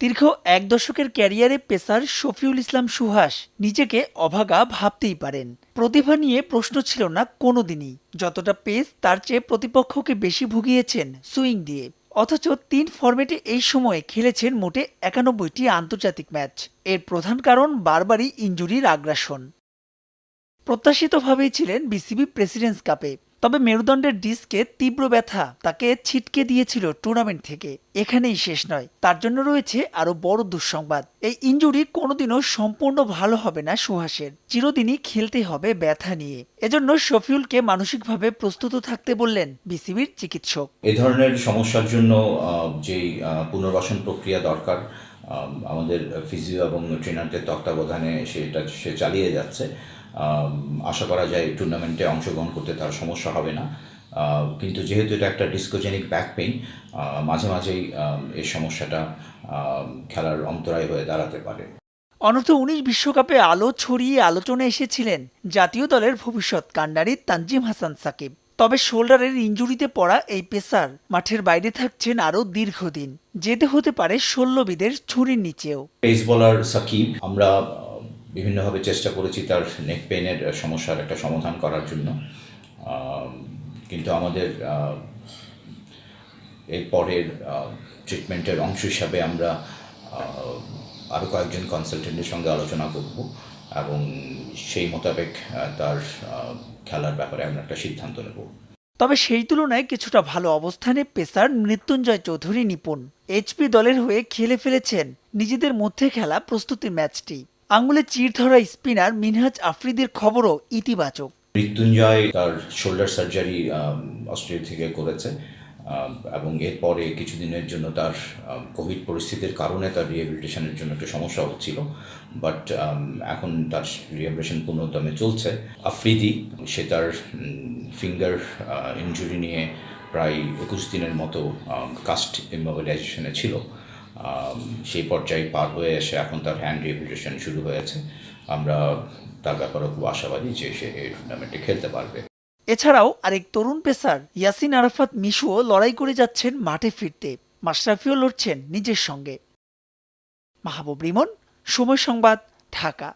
দীর্ঘ এক দশকের ক্যারিয়ারে পেসার শফিউল ইসলাম সুহাস নিজেকে অভাগা ভাবতেই পারেন। প্রতিভা নিয়ে প্রশ্ন ছিল না কোনোদিনই। যতটা পেস, তার চেয়ে প্রতিপক্ষকে বেশি ভুগিয়েছেন সুইং দিয়ে। অথচ তিন ফরম্যাটে এই সময়ে খেলেছেন মোটে একানব্বইটি আন্তর্জাতিক ম্যাচ। এর প্রধান কারণ বারবারই ইঞ্জুরির আগ্রাসন। প্রত্যাশিতভাবেই ছিলেন বিসিবি প্রেসিডেন্টস কাপে। তবে মেরুদণ্ডের ডিস্কে তীব্র ব্যথা তাকে ছিটকে দিয়েছিল টুর্নামেন্ট থেকে। এখানেই শেষ নয়। তার জন্য রয়েছে আরও বড় দুঃসংবাদ। এই ইঞ্জুরি কোনোদিনও সম্পূর্ণ ভালো হবে না সুহাসের। চিরদিনই খেলতে হবে ব্যথা নিয়ে। এজন্য শফিউলকে মানসিকভাবে প্রস্তুত থাকতে বললেন বিসিবির চিকিৎসক। এ ধরনের সমস্যার জন্য আহ, পুনর্বাসন প্রক্রিয়া দরকার আমাদের ফিজিও এবং ট্রেনারদের তত্ত্বাবধানে সেটা সে চালিয়ে যাচ্ছে। আশা করা যায় টুর্নামেন্টে অংশগ্রহণ করতে তার সমস্যা হবে না। কিন্তু যেহেতু এটা একটা ডিসকোজেনিক ব্যাক পেইন মাঝে মাঝেই এই সমস্যাটা খেলার অন্তরায় হয়ে দাঁড়াতে পারে। অনূর্ধ্ব উনিশ বিশ্বকাপে আলো ছড়িয়ে আলোচনায় এসেছিলেন জাতীয় দলের ভবিষ্যৎ কাণ্ডারি তানজিম হাসান সাকিব। তবে শোল্ডারের ইঞ্জুরিতে পড়া এই পেসার মাঠের বাইরে থাকছেন আরও দীর্ঘদিন। যেতে হতে পারে শল্যবিদের ছুরির নিচেও। পেস বলার সাকিব, আমরা বিভিন্নভাবে চেষ্টা করেছি তার নেক পেনের সমস্যার একটা সমাধান করার জন্য। কিন্তু আমাদের এর পরের ট্রিটমেন্টের অংশ হিসাবে আমরা আরও কয়েকজন কনসালটেন্টের সঙ্গে আলোচনা করব। এবং সেই মোতাবেক তার খেলার ব্যাপারে আমরা একটা সিদ্ধান্ত নেব। তবে সেই তুলনায় কিছুটা ভালো অবস্থানে পেসার মৃত্যুঞ্জয় চৌধুরী নিপুণ। এইচপি দলের হয়ে খেলে ফেলেছেন নিজেদের মধ্যে খেলা প্রস্তুতি ম্যাচটি। আঙুলে চির ধরা স্পিনার মিনহাজ আফ্রিদির খবরও ইতিবাচক। মৃত্যুঞ্জয় তার শোল্ডার সার্জারি অস্ট্রেলিয়া থেকে করেছে। এবং এরপরে কিছুদিনের জন্য তার কোভিড পরিস্থিতির কারণে তার রিহ্যাবিলিটেশনের জন্য একটু সমস্যা হচ্ছিল। বাট এখন তার রিহ্যাবিলিটেশন পূর্ণদমে চলছে। আফ্রিদি, সে তার ফিঙ্গার ইনজুরি নিয়ে প্রায় একুশ দিনের মতো কাস্ট ইমোবিলাইজেশনে ছিল। সেই পর্যায়ে পার হয়ে এসে এখন তার হ্যান্ড রিহ্যাবিলিটেশন শুরু হয়েছে। আমরা তার ব্যাপারে খুব আশাবাদী যে সে এই টুর্নামেন্টে খেলতে পারবে। এছাড়াও আরেক তরুণ পেসার ইয়াসিন আরাফাত মিশুও লড়াই করে যাচ্ছেন মাঠে ফিরতে। মাশরাফিও লড়ছেন নিজের সঙ্গে। মাহবুব রিমন, সময় সংবাদ, ঢাকা।